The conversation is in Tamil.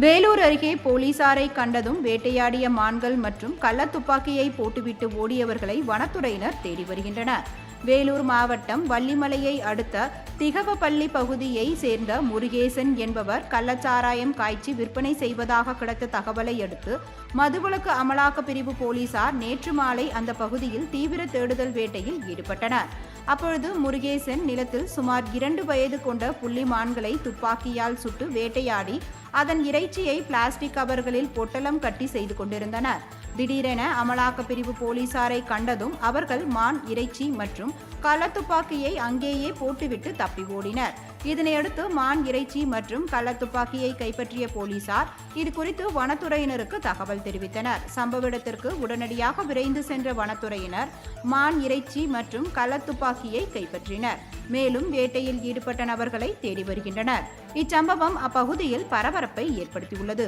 வேலூர் அருகே போலீசாரை கண்டதும் வேட்டையாடிய மான்கள் மற்றும் கள்ளத்துப்பாக்கியை போட்டுவிட்டு ஓடியவர்களை வனத்துறையினர் தேடி வருகின்றனர். வேலூர் மாவட்டம் வள்ளிமலையை அடுத்த திகவப்பள்ளி பகுதியை சேர்ந்த முருகேசன் என்பவர் கள்ளச்சாராயம் காய்ச்சி விற்பனை செய்வதாக கிடைத்த தகவலை அடுத்து மதுவிலக்கு அமலாக்க பிரிவு போலீசார் நேற்று மாலை அந்த பகுதியில் தீவிர தேடுதல் வேட்டையில் ஈடுபட்டனர். அப்பொழுது முருகேசன் நிலத்தில் சுமார் இரண்டு வயது கொண்ட புள்ளி மான்களை துப்பாக்கியால் சுட்டு வேட்டையாடி அதன் இறைச்சியை பிளாஸ்டிக் கவர்களில் பொட்டலம் கட்டி செய்து கொண்டிருந்தனர். திடீரென அமலாக்க பிரிவு போலீசாரை கண்டதும் அவர்கள் மான் இறைச்சி மற்றும் கள்ளத்துப்பாக்கியை அங்கேயே போட்டுவிட்டு தப்பி ஓடினர். இதனையடுத்து மான் இறைச்சி மற்றும் கள்ளத்துப்பாக்கியை கைப்பற்றிய போலீசார் இது குறித்து வனத்துறையினருக்கு தகவல் தெரிவித்தனர். சம்பவ இடத்திற்கு உடனடியாக விரைந்து சென்ற வனத்துறையினர் மான் இறைச்சி மற்றும் கள்ளத்துப்பாக்கியை கைப்பற்றினர். மேலும் வேட்டையில் ஈடுபட்ட நபர்களை தேடி வருகின்றனர். இச்சம்பவம் அப்பகுதியில் பரபரப்பை ஏற்படுத்தியுள்ளது.